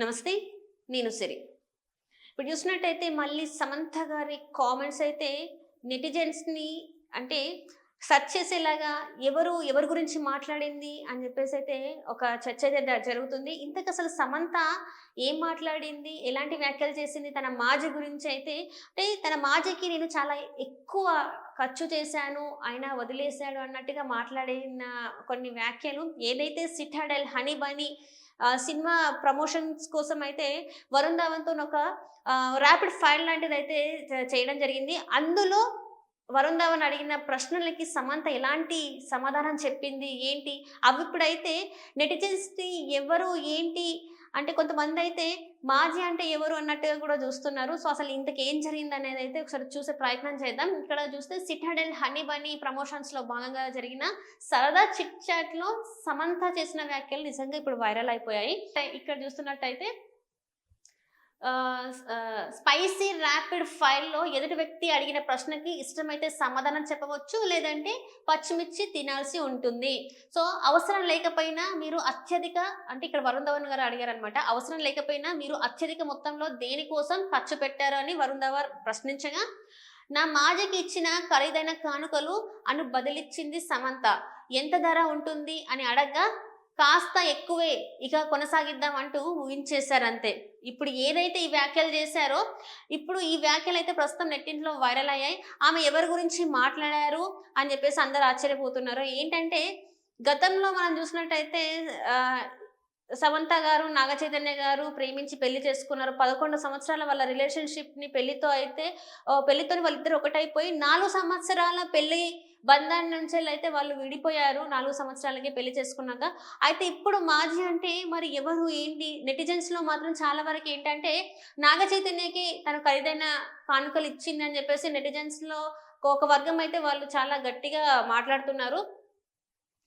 నమస్తే నేను సిరి. ఇప్పుడు చూసినట్టయితే మళ్ళీ సమంత గారి కామెంట్స్ అయితే నెటిజన్స్ని అంటే సర్చ్ చేసేలాగా ఎవరు ఎవరి గురించి మాట్లాడింది అని చెప్పేసి అయితే ఒక చర్చ అయితే జరుగుతుంది. ఇంతకు అసలు సమంత ఏం మాట్లాడింది ఎలాంటి వ్యాఖ్యలు చేసింది తన మాజీ గురించి అయితే అంటే తన మాజీకి నేను చాలా ఎక్కువ ఖర్చు చేశాను ఆయన వదిలేశాడు అన్నట్టుగా మాట్లాడిన కొన్ని వ్యాఖ్యలు. ఏదైతే Citadel Honey Bunny cinema promotions కోసం అయితే వరుణ్ ధావన్తో ఒక ర్యాపిడ్ ఫైర్ లాంటిది అయితే చేయడం జరిగింది. అందులో వరుణ్ ధావన్ అడిగిన ప్రశ్నలకి సమంత ఎలాంటి సమాధానం చెప్పింది? ఏంటి? అవి ఇప్పుడైతే నెటిజన్స్ని ఎవరు ఏంటి? అంటే కొంతమంది అయితే మాజీ అంటే ఎవరు అన్నట్టుగా కూడా చూస్తున్నారు. సో అసలు ఇంతకు ఏం జరిగింది అనేది అయితే ఒకసారి చూసే ప్రయత్నం చేద్దాం. ఇక్కడ చూస్తే సిటాడెల్ హనీ బనీ ప్రమోషన్స్లో భాగంగా జరిగిన సరదా చిట్ చాట్లో సమంత చేసిన వ్యాఖ్యలు నిజంగా ఇప్పుడు వైరల్ అయిపోయాయి. ఇక్కడ చూస్తున్నట్టయితే స్పైసీ ర్యాపిడ్ ఫైల్లో ఎదుటి వ్యక్తి అడిగిన ప్రశ్నకి ఇష్టమైతే సమాధానం చెప్పవచ్చు లేదంటే పచ్చిమిర్చి తినాల్సి ఉంటుంది. సో అవసరం లేకపోయినా మీరు అత్యధిక అంటే ఇక్కడ వరుణ్ ధవన్ గారు అడిగారనమాట అవసరం లేకపోయినా మీరు అత్యధిక మొత్తంలో దేనికోసం ఖర్చు పెట్టారు అని వరుణ్ ధవన్ ప్రశ్నించగా నా మాజకి ఇచ్చిన ఖరీదైన కానుకలు అను బదిలిచ్చింది సమంత. ఎంత ధర ఉంటుంది? అని అడగ్గా కాస్త ఎక్కువే ఇక కొనసాగిద్దాం అంటూ ఊహించేశారు అంతే ఇప్పుడు ఏదైతే ఈ వ్యాఖ్యలు చేశారో ఇప్పుడు ఈ వ్యాఖ్యలు అయితే ప్రస్తుతం నెట్టింట్లో వైరల్ అయ్యాయి. ఆమె ఎవరి గురించి మాట్లాడారు అని చెప్పేసి అందరు ఆశ్చర్యపోతున్నారు. ఏంటంటే గతంలో మనం చూసినట్టయితే సమంత గారు నాగ చైతన్య గారు ప్రేమించి పెళ్ళి చేసుకున్నారు. పదకొండు సంవత్సరాల వాళ్ళ రిలేషన్షిప్ని పెళ్ళితో అయితే పెళ్ళితో వాళ్ళిద్దరు ఒకటైపోయి నాలుగు సంవత్సరాల పెళ్ళి బంధాన్ని నుంచి అయితే వాళ్ళు విడిపోయారు. నాలుగు సంవత్సరాలకి పెళ్ళి చేసుకున్నాక. అయితే ఇప్పుడు మాజీ అంటే మరి ఎవరు? ఏంటి? నెటిజన్స్లో మాత్రం చాలా వరకు ఏంటంటే నాగ చైతన్యకి తను ఖరీదైన కానుకలు ఇచ్చింది అని చెప్పేసి నెటిజన్స్లో ఒక వర్గం అయితే వాళ్ళు చాలా గట్టిగా మాట్లాడుతున్నారు.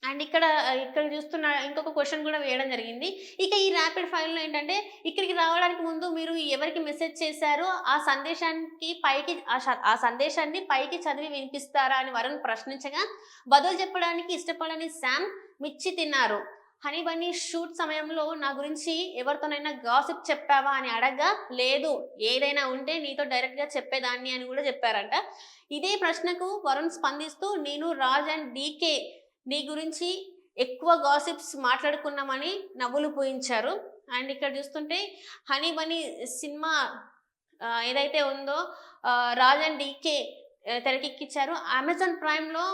అండ్ ఇక్కడ ఇక్కడ చూస్తున్న ఇంకొక క్వశ్చన్ కూడా వేయడం జరిగింది. ఇక ఈ ర్యాపిడ్ ఫైర్లో ఏంటంటే ఇక్కడికి రావడానికి ముందు మీరు ఎవరికి మెసేజ్ చేశారో? ఆ సందేశానికి పైకి ఆ ఆ సందేశాన్ని పైకి చదివి వినిపిస్తారా అని వరుణ్ ప్రశ్నించగా బదులు చెప్పడానికి ఇష్టపడని శామ్ మిర్చి తిన్నారు. హనీ బన్నీ షూట్ సమయంలో నా గురించి ఎవరితోనైనా గాసిప్ చెప్పావా? అని అడగ్గా లేదు ఏదైనా ఉంటే నీతో డైరెక్ట్గా చెప్పేదాన్ని అని కూడా చెప్పారంట. ఇదే ప్రశ్నకు వరుణ్ స్పందిస్తూ నేను రాజ్ అండ్ డీకే నీ గురించి ఎక్కువ గాసిప్స్ మాట్లాడుకున్నామని నవ్వులు పోయించారు. అండ్ ఇక్కడ చూస్తుంటే హనీ బనీ సినిమా ఏదైతే ఉందో రాజన్ రాజ్ అండ్ డీకే తెరకెక్కిచ్చారు. తెరకెక్కించారు అమెజాన్ ప్రైమ్లో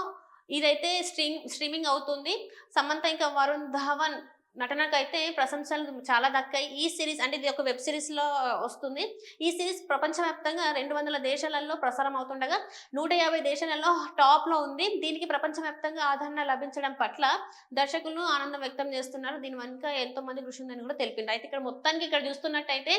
ఇదైతే స్ట్రీమ్ స్ట్రీమింగ్ అవుతుంది. సమంత ఇంకా వరుణ్ ధవన్ నటనకైతే ప్రశంసలు చాలా దక్కాయి. ఈ సిరీస్ అంటే ఇది ఒక వెబ్ సిరీస్లో వస్తుంది. ఈ సిరీస్ ప్రపంచవ్యాప్తంగా రెండు వందల దేశాలలో ప్రసారం అవుతుండగా నూట యాభై దేశాలలో టాప్లో ఉంది. దీనికి ప్రపంచవ్యాప్తంగా ఆదరణ లభించడం పట్ల దర్శకులు ఆనందం వ్యక్తం చేస్తున్నారు. దీని వెనుక ఎంతో మంది కృషి ఉందని కూడా తెలిపింది. అయితే ఇక్కడ మొత్తానికి ఇక్కడ చూస్తున్నట్టయితే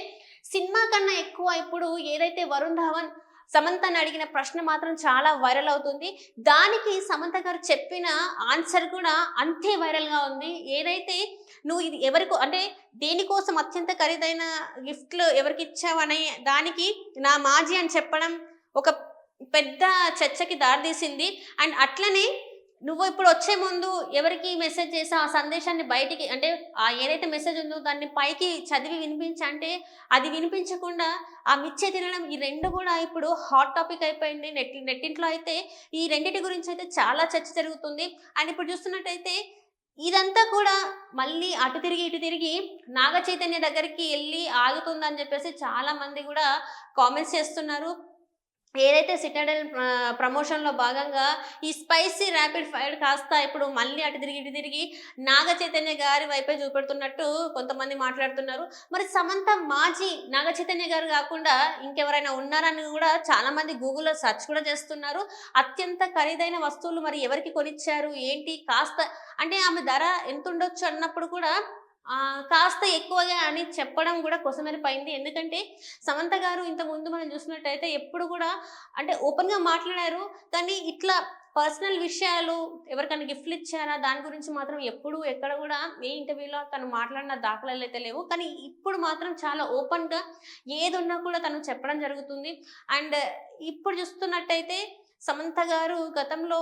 సినిమా కన్నా ఎక్కువ ఇప్పుడు ఏదైతే వరుణ్ ధవన్ సమంతని అడిగిన ప్రశ్న మాత్రం చాలా వైరల్ అవుతుంది. దానికి సమంత గారు చెప్పిన ఆన్సర్ కూడా అంతే వైరల్గా ఉంది. ఏదైతే నువ్వు ఇది ఎవరికి అంటే దేనికోసం అత్యంత ఖరీదైన గిఫ్ట్లు ఎవరికి ఇచ్చావనే దానికి నా మాజీ అని చెప్పడం ఒక పెద్ద చర్చకి దారితీసింది. అండ్ అట్లనే నువ్వు ఇప్పుడు వచ్చే ముందు ఎవరికి మెసేజ్ చేసా ఆ సందేశాన్ని బయటికి అంటే ఆ ఏదైతే మెసేజ్ ఉందో దాన్ని పైకి చదివి వినిపించి అంటే అది వినిపించకుండా ఆ మిచ్చే తినడం ఈ రెండు కూడా ఇప్పుడు హాట్ టాపిక్ అయిపోయింది. నెట్ నెట్టింట్లో అయితే ఈ రెండింటి గురించి అయితే చాలా చర్చ జరుగుతుంది. అండ్ ఇప్పుడు చూస్తున్నట్టయితే ఇదంతా కూడా మళ్ళీ అటు తిరిగి ఇటు తిరిగి నాగ చైతన్య దగ్గరికి వెళ్ళి ఆగుతుందని చెప్పేసి చాలా మంది కూడా కామెంట్స్ చేస్తున్నారు. ఏదైతే సిటాడెల్ ప్రమోషన్లో భాగంగా ఈ స్పైసీ ర్యాపిడ్ ఫైర్ కాస్త ఇప్పుడు మళ్ళీ అటు తిరిగి ఇటు తిరిగి నాగ చైతన్య గారి వైపే చూపెడుతున్నట్టు కొంతమంది మాట్లాడుతున్నారు. మరి సమంత మాజీ నాగ చైతన్య గారు కాకుండా ఇంకెవరైనా ఉన్నారని కూడా చాలా మంది గూగుల్లో సెర్చ్ కూడా చేస్తున్నారు. అత్యంత ఖరీదైన వస్తువులు మరి ఎవరికి కొనిచ్చారు? ఏంటి? కాస్త అంటే ఆమె ధర ఎంత ఉండొచ్చు అన్నప్పుడు కూడా కాస్త ఎక్కువగా అని చెప్పడం కూడా కొసమెరిపోయింది. ఎందుకంటే సమంత గారు ఇంతకుముందు మనం చూసినట్టయితే ఎప్పుడు కూడా అంటే ఓపెన్గా మాట్లాడారు. కానీ ఇట్లా పర్సనల్ విషయాలు ఎవరికైనా గిఫ్ట్లు ఇచ్చారా? దాని గురించి మాత్రం ఎప్పుడు ఎక్కడ కూడా ఏ ఇంటర్వ్యూలో తను మాట్లాడిన దాఖలాలు అయితే లేవు. కానీ ఇప్పుడు మాత్రం చాలా ఓపెన్గా ఏది ఉన్నా కూడా తను చెప్పడం జరుగుతుంది. అండ్ ఇప్పుడు చూస్తున్నట్టయితే సమంత గారు గతంలో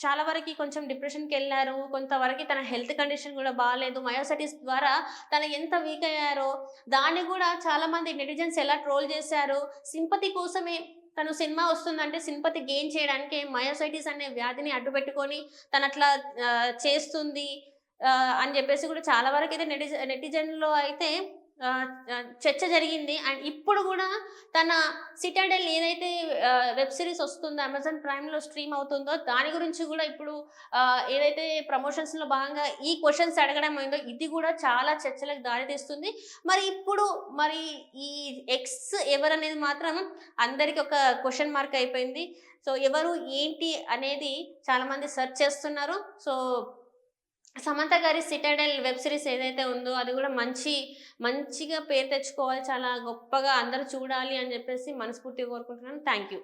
చాలా వరకు కొంచెం డిప్రెషన్కి వెళ్ళారు. కొంతవరకు తన హెల్త్ కండిషన్ కూడా బాగాలేదు మయోసైటిస్ ద్వారా తను ఎంత వీక్ అయ్యారో దాన్ని కూడా చాలామంది నెటిజన్స్ ఎలా ట్రోల్ చేశారు. సింపతి కోసమే తను సినిమా వస్తుందంటే సింపతి గెయిన్ చేయడానికి మయోసైటిస్ అనే వ్యాధిని అడ్డుపెట్టుకొని తను అట్లా చేస్తుంది. అని చెప్పేసి కూడా చాలా వరకు అయితే నెటిజ నెటిజన్లో అయితే చర్చ జరిగింది. అండ్ ఇప్పుడు కూడా తన సిటాడెల్ ఏదైతే వెబ్ సిరీస్ వస్తుందో అమెజాన్ ప్రైమ్లో స్ట్రీమ్ అవుతుందో దాని గురించి కూడా ఇప్పుడు ఏదైతే ప్రమోషన్స్లో భాగంగా ఈ క్వశ్చన్స్ అడగడం అయిందో ఇది కూడా చాలా చర్చలకు దారితీస్తుంది మరి ఇప్పుడు మరి ఈ ఎక్స్ ఎవరనేది మాత్రం అందరికి ఒక క్వశ్చన్ మార్క్ అయిపోయింది. సో ఎవరు ఏంటి అనేది చాలామంది సెర్చ్ చేస్తున్నారు. సో సమంత గారి సిటాడెల్ వెబ్ సిరీస్ ఏదైతే ఉందో అది కూడా మంచి మంచిగా పేరు తెచ్చుకోవాలి చాలా గొప్పగా అందరూ చూడాలి అని చెప్పేసి మనస్ఫూర్తిగా కోరుకుంటున్నాను. Thank you.